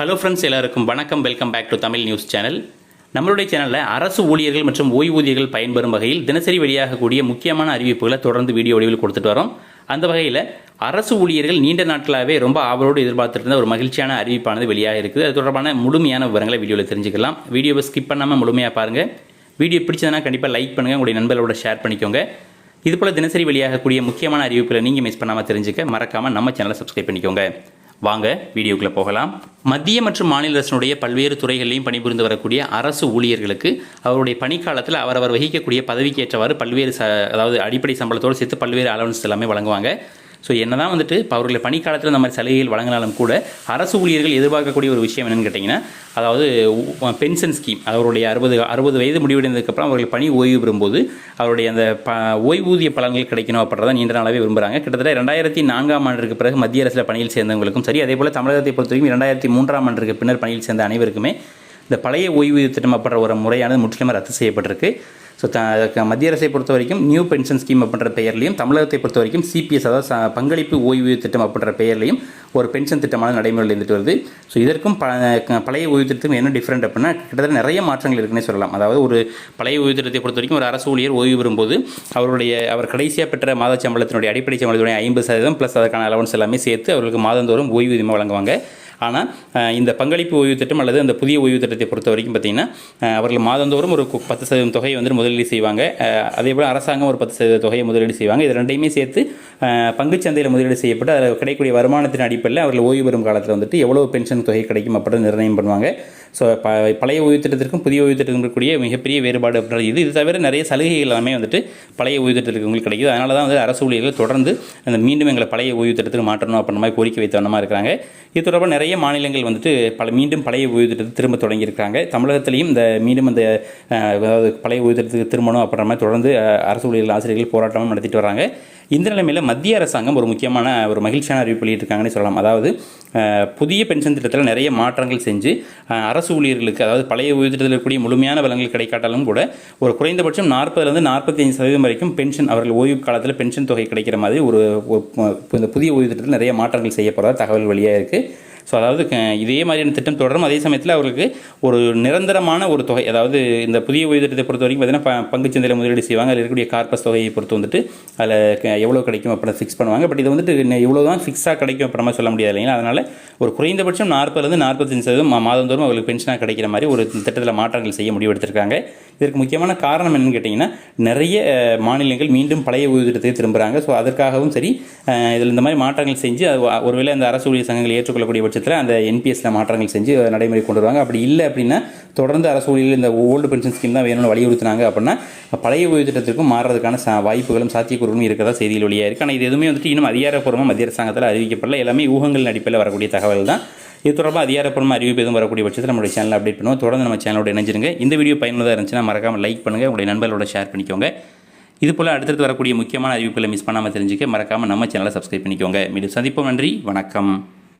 Hello friends எல்லாருக்கும் வணக்கம். Welcome back to Tamil news channel நம்மளுடைய சேனலில் அரசு ஊழியர்கள் மற்றும் ஓய்வூதியர்கள் பயன்பெறும் வகையில் தினசரி வெளியாகக்கூடிய முக்கியமான அறிவிப்புகளை தொடர்ந்து வீடியோ வடிவில் கொடுத்துட்டு வரோம். அந்த வகையில் அரசு ஊழியர்கள் நீண்ட நாட்களாகவே ரொம்ப ஆவலோடு எதிர்பார்த்துருந்த ஒரு மகிழ்ச்சியான அறிவிப்பானது வெளியாக இருக்குது அது தொடர்பான முழுமையான விவரங்களை வீடியோவில் தெரிஞ்சுக்கலாம். வீடியோவை ஸ்கிப் பண்ணாமல் முழுமையாக பாருங்கள் வீடியோ பிடிச்சதுன்னா கண்டிப்பாக லைக் பண்ணுங்கள் உங்களுடைய நண்பர்களோட ஷேர் பண்ணிக்கோங்க. இதுபோல் தினசரி வெளியாகக்கூடிய முக்கியமான அறிவிப்புகளை நீங்கள் மிஸ் பண்ணாமல் தெரிஞ்சுக்க மறக்காமல் நம்ம சேனலை சப்ஸ்கிரைப் பண்ணிக்கோங்க. வாங்க வீடியோக்குள்ளே போகலாம். மத்திய மற்றும் மாநில அரசினுடைய பல்வேறு துறைகளிலையும் பணிபுரிந்து வரக்கூடிய அரசு ஊழியர்களுக்கு அவருடைய பணிக்காலத்தில் அவரவர் வகிக்கக்கூடிய பதவிக்கு ஏற்றவாறு பல்வேறு ச அதாவது அடிப்படை சம்பளத்தோடு சேர்த்து பல்வேறு அலவன்ஸ் எல்லாமே வழங்குவாங்க. ஸோ என்னதான் வந்துட்டு இப்போ அவர்களுடைய பணிக்காலத்தில் இந்த மாதிரி சலுகைகள் வழங்கினாலும் கூட அரசு ஊழியர்கள் எதிர்பார்க்கக்கூடிய ஒரு விஷயம் என்னென்னு கேட்டிங்கன்னா அதாவது பென்ஷன் ஸ்கீம் அவருடைய அறுபது அறுபது வயது முடிவடைந்ததுக்கப்புறம் அவர்கள் பணி ஓய்வு பெறும்போது அவருடைய அந்த ப ஓய்வூதிய பலன்கள் கிடைக்கணும் அப்படின்றத நீண்ட நாளாகவே விரும்புகிறாங்க கிட்டத்தட்ட ரெண்டாயிரத்தி நான்காம் ஆண்டுக்கு பிறகு மத்திய அரசில் பணியில் சேர்ந்தவங்களுக்கும் சரி அதே போல் தமிழகத்தை பொறுத்த வரைக்கும் ரெண்டாயிரத்தி மூன்றாம் ஆண்டுக்கு பின்னர் பணியில் சேர்ந்த அனைவருக்குமே இந்த பழைய ஓய்வூதிய திட்டம் அப்படின்ற ஒரு முறையானது முற்றிலுமாக ரத்து செய்யப்பட்டிருக்கு. ஸோ த மத்திய அரசை பொறுத்த வரைக்கும் நியூ பென்ஷன் ஸ்கீம் அப்படின்ற பெயர்லையும் தமிழகத்தை பொறுத்த வரைக்கும் சிபிஎஸ் அதாவது பங்களிப்பு ஓய்வூதிய திட்டம் அப்படின்ற பெயர்லையும் ஒரு பென்ஷன் திட்டமான நடைமுறையில் இருந்துட்டு வருது. ஸோ இதற்கும் ப க- பழைய ஓய்வு திட்டத்துக்கும் என்ன டிஃப்ரெண்ட் அப்படின்னா கிட்டத்தட்ட நிறைய மாற்றங்கள் இருக்குன்னே சொல்லலாம். அதாவது ஒரு பழைய ஓய்வு திட்டத்தை பொறுத்த வரைக்கும் ஒரு அரசு ஊழியர் ஓய்வு பெறும்போது அவருடைய அவர் கடைசியாக பெற்ற மாத சம்பளத்தினுடைய அடிப்படை சம்பளத்தினுடைய ஐம்பது சதவீதம் ப்ளஸ் அதற்கான அலவன்ஸ் எல்லாமே சேர்த்து அவர்களுக்கு மாதந்தோறும் ஓய்வூதியமாக வழங்குவாங்க. ஆனால் இந்த பங்களிப்பு ஓய்வு திட்டம் அல்லது அந்த புதிய ஓய்வு திட்டத்தை பொறுத்த வரைக்கும் பார்த்தீங்கன்னா அவர்கள் மாதந்தோறும் ஒரு பத்து சதவீதம் தொகையை வந்து முதலீடு செய்வாங்க. அதே போல் அரசாங்கம் ஒரு பத்து சதவீத தொகையை முதலீடு செய்வாங்க. இது ரெண்டையுமே சேர்த்து பங்குச்சந்தையில் முதலீடு செய்யப்பட்டு அதில் கிடைக்கக்கூடிய வருமானத்தின் அடிப்படையில் அவர்கள் ஓய்வு பெறும் காலத்தில் வந்துட்டு எவ்வளோ பென்ஷன் தொகை கிடைக்கும் அப்படின்னு நிர்ணயம் பண்ணுவாங்க. ஸோ ப பழைய ஓய்வு திட்டத்திற்கும் புதிய ஓய்வு திட்டத்திற்கும் இருக்கக்கூடிய மிகப்பெரிய வேறுபாடு அப்படின்றது இது. இது தவிர நிறைய சலுகைகள் எல்லாமே வந்துட்டு பழைய ஓய்வு உங்களுக்கு கிடைக்குது. அதனால தான் வந்து அரசு ஊழியர்கள் தொடர்ந்து அந்த மீண்டும் எங்களை பழைய ஓய்வு திட்டத்துக்கு மாற்றணும் அப்படின்ற மாதிரி கோரிக்கை வைத்த வண்ணமாக இருக்கிறாங்க. இது தொடர்பாக நிறைய மாநிலங்கள் வந்துட்டு பல மீண்டும் பழைய ஓய்வு திட்டத்தை திரும்ப தொடங்கியிருக்காங்க தமிழகத்திலையும் இந்த மீண்டும் அந்த அதாவது பழைய ஓய்வு திட்டத்துக்கு திரும்பணும் அப்படின்ற மாதிரி தொடர்ந்து அரசு ஊழியர்கள் ஆசிரியர்கள் போராட்டமும் நடத்திட்டு வராங்க. இந்த நிலைமையில் மத்திய அரசாங்கம் ஒரு முக்கியமான ஒரு மகிழ்ச்சியான அறிவிப்பு வெளியிட்டிருக்காங்கன்னு சொல்லலாம். அதாவது புதிய பென்ஷன் திட்டத்தில் நிறைய மாற்றங்கள் செஞ்சு அரசு ஊழியர்களுக்கு அதாவது பழைய ஓய்வு திட்டத்தில் இருக்கக்கூடிய முழுமையான வளங்கள் கிடைக்காட்டாலும் கூட ஒரு குறைந்தபட்சம் நாற்பதுலேருந்து நாற்பத்தஞ்சு சதவீதம் வரைக்கும் பென்ஷன் அவர்கள் ஓய்வு காலத்தில் பென்ஷன் தொகை கிடைக்கிற மாதிரி ஒரு இந்த புதிய ஓய்வு திட்டத்தில் நிறைய மாற்றங்கள் செய்யப்படுறதா தகவல் வெளியாக இருக்குது ஸோ அதாவது இதே மாதிரியான திட்டம் தொடரும். அதே சமயத்தில் அவர்களுக்கு ஒரு நிரந்தரமான ஒரு தொகை அதாவது இந்த புதிய ஓய்வு திட்டத்தை பொறுத்த வரைக்கும் பார்த்தீங்கன்னா ப- பங்குச்சந்தையில் முதலீடு செய்வாங்க. அதில் இருக்கக்கூடிய கார்பஸ் தொகையை பொறுத்து வந்துட்டு அதில் எவ்வளோ கிடைக்கும் அப்படின்னு ஃபிக்ஸ் பண்ணுவாங்க. பட் இது வந்துட்டு இவ்வளோ தான் ஃபிக்ஸாக கிடைக்கும் அப்புறமா சொல்ல முடியாது இல்லைங்களா? அதனால் ஒரு குறைந்தபட்சம் நாற்பதுலேருந்து நாற்பத்தஞ்சு சதவீதம் மாதந்தோறும் அவங்களுக்கு பென்ஷனாக கிடைக்கிற மாதிரி ஒரு திட்டத்தில் மாற்றங்கள் செய்ய முடிவெடுத்திருக்காங்க இதற்கு முக்கியமான காரணம் என்னன்னு கேட்டிங்கன்னா நிறைய மாநிலங்கள் மீண்டும் பழைய ஓய்வு திட்டத்தை திரும்புகிறாங்க ஸோ அதற்காகவும் சரி இதில் இந்த மாதிரி மாற்றங்கள் செஞ்சு அது ஒருவேளை அந்த அரசு ஊழியர் சங்கங்கள் ஏற்றுக்கொள்ளக்கூடிய பட்சத்தில் அந்த என்பிஎஸ்சில் மாற்றங்கள் செஞ்சு நடைமுறை கொண்டு வருவாங்க. அப்படி இல்லை அப்படின்னா தொடர்ந்து அரசு ஊழியர்கள் இந்த ஓல்டு பென்ஷன் ஸ்கீம் தான் வேணும்னு வலியுறுத்தினாங்க அப்படின்னா பழைய ஓய்வு திட்டத்திற்கும் மாறுறதுக்கான சா வாய்ப்புகளும் சாத்தியக்கூறுகளும் இருக்கிறதா செய்தியில் வழியாக இருக்குது ஆனால் இது எதுவுமே வந்துட்டு இன்னும் அதிகாரப்பூர்வமாக மத்திய அரசாங்கத்தில் அறிவிக்கப்படல. எல்லாமே ஊகங்கள் அடிப்படையில் வரக்கூடிய தகவல் தான். இது தொடர்பாக அதிகாரப்பூர்வமாக அறிவிப்பு எதுவும் வரக்கூடிய பட்சத்தில் நம்மளுடைய சேனல் அப்டேட் பண்ணுவோம். தொடர்ந்து நம்ம சேனலோட இணைஞ்சிருங்க. இந்த வீடியோ பயனுள்ளதாக இருந்துச்சுன்னா மறக்காமல் லைக் பண்ணுங்கள் உங்களுடைய நண்பர்களோட ஷேர் பண்ணிக்கோங்க. இது போல் அடுத்தடுத்து வரக்கூடிய முக்கியமான அறிவிப்புகளை மிஸ் பண்ணாமல் தெரிஞ்சுக்க மறக்காமல் நம்ம சேனலை சப்ஸ்கிரைப் பண்ணிக்கோங்க. மீண்டும் சந்திப்போம். நன்றி. வணக்கம்.